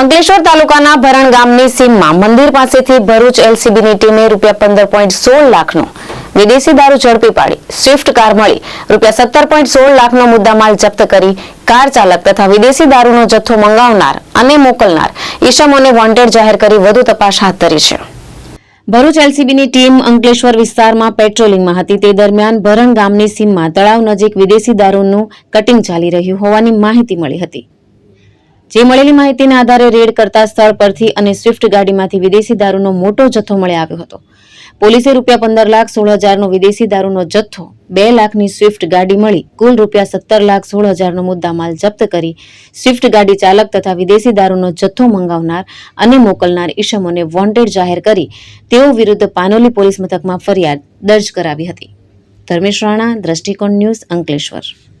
અંકલેશ્વર તાલુકાના ભરણ ગામની સીમમાં મંદિર પાસેથી ભરૂચ એલસીબીની ટીમે રૂપિયા પંદર પોઈન્ટ સોળ લાખનો વિદેશી દારૂ ઝડપી પાડી. સ્વિફ્ટ કાર મળી. રૂપિયા સત્તર પોઈન્ટ સોળ લાખનો મુદ્દામાલ જપ્ત કરી કાર ચાલક તથા વિદેશી દારૂનો જથ્થો મંગાવનાર અને મોકલનાર ઈશમોને વોન્ટેડ જાહેર કરી વધુ તપાસ હાથ ધરી છે. ભરૂચ એલસીબીની ટીમ અંકલેશ્વર વિસ્તારમાં પેટ્રોલિંગમાં હતી. તે દરમિયાન ભરણ ગામની સીમમાં તળાવ નજીક વિદેશી દારૂનું કટિંગ ચાલી રહ્યું હોવાની માહિતી મળી હતી. જે મળેલી માહિતીના આધારે રેડ કરતા સ્થળ પરથી અને સ્વિફ્ટ ગાડીમાંથી વિદેશી દારૂનો મોટો જથ્થો મળી આવ્યો હતો. પોલીસે રૂપિયા પંદર લાખ સોળ હજારનો વિદેશી દારૂનો જથ્થો, બે લાખની સ્વિફ્ટ ગાડી મળી, કુલ રૂપિયા સત્તર લાખ સોળ હજારનો મુદ્દામાલ જપ્ત કરી, સ્વિફ્ટ ગાડી ચાલક તથા વિદેશી દારૂનો જથ્થો મંગાવનાર અને મોકલનાર ઈશમોને વોન્ટેડ જાહેર કરી, તેઓ વિરુદ્ધ પાનોલી પોલીસ મથકમાં ફરિયાદ દર્જ કરાવી હતી. ધર્મેશ રાણા, દ્રષ્ટિકોણ ન્યૂઝ અંકલેશ્વર.